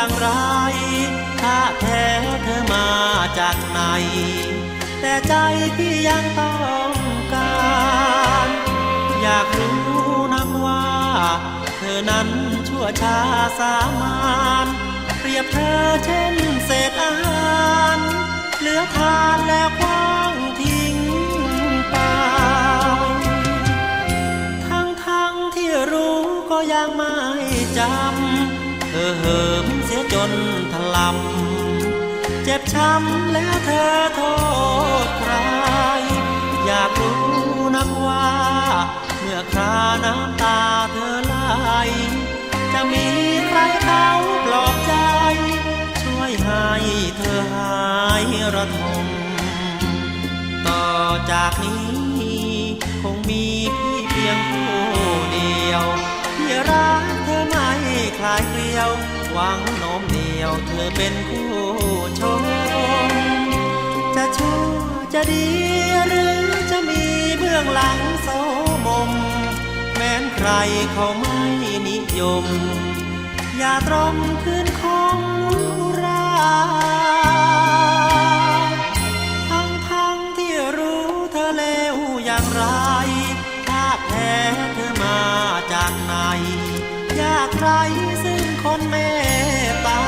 อย่างไร ถ้าแท้เธอมาจากไหน แต่ใจพี่ยังต้องการ อยากรู้นักว่า เธอนั้นชั่วช้าสามานเปรียบเธอเช่นเศษอาหาร เหลือทานแล้วคว้างทิ้งไปทั้งทั้งๆที่รู้ก็ยังไม่จำ อเหิมเสียจนถลำเจ็บช้ำแล้วเธอโทษใคร อยากรู้นักว่า เมื่อคราน้ำตาเธอไหลจะมีใครเขาปลอบใจ ช่วยให้เธอหายระทมต่อจากนี้ คงมีพี่เพียงผู้ายเกลียว หวังโน้มเดียวเธอเป็นคู่ชม จะชั่วจะดีหรือจะมีเบื้องหลังโสมม แม้นใครเขาไม่นิยม อย่าตรมคืนคงราทั้งทั้งที่รู้เธอเลวอย่างไรถ้าแท้เธอมาจากไหน ยากไร คนเมตตา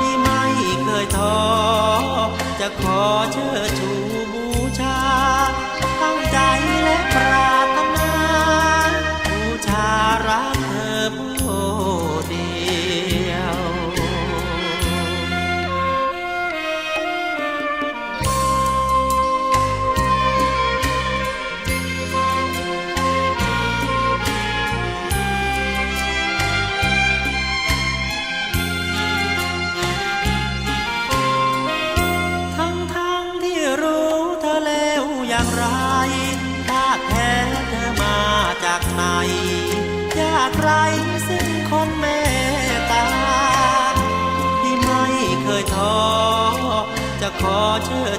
ที่ไม่เคยท้อจะขอเชิด อย่างไรถ้าแท้เธอมาจากไหนยากไรซึ่งคนเมตตา ที่ไม่เคยท้อจะขอเชิด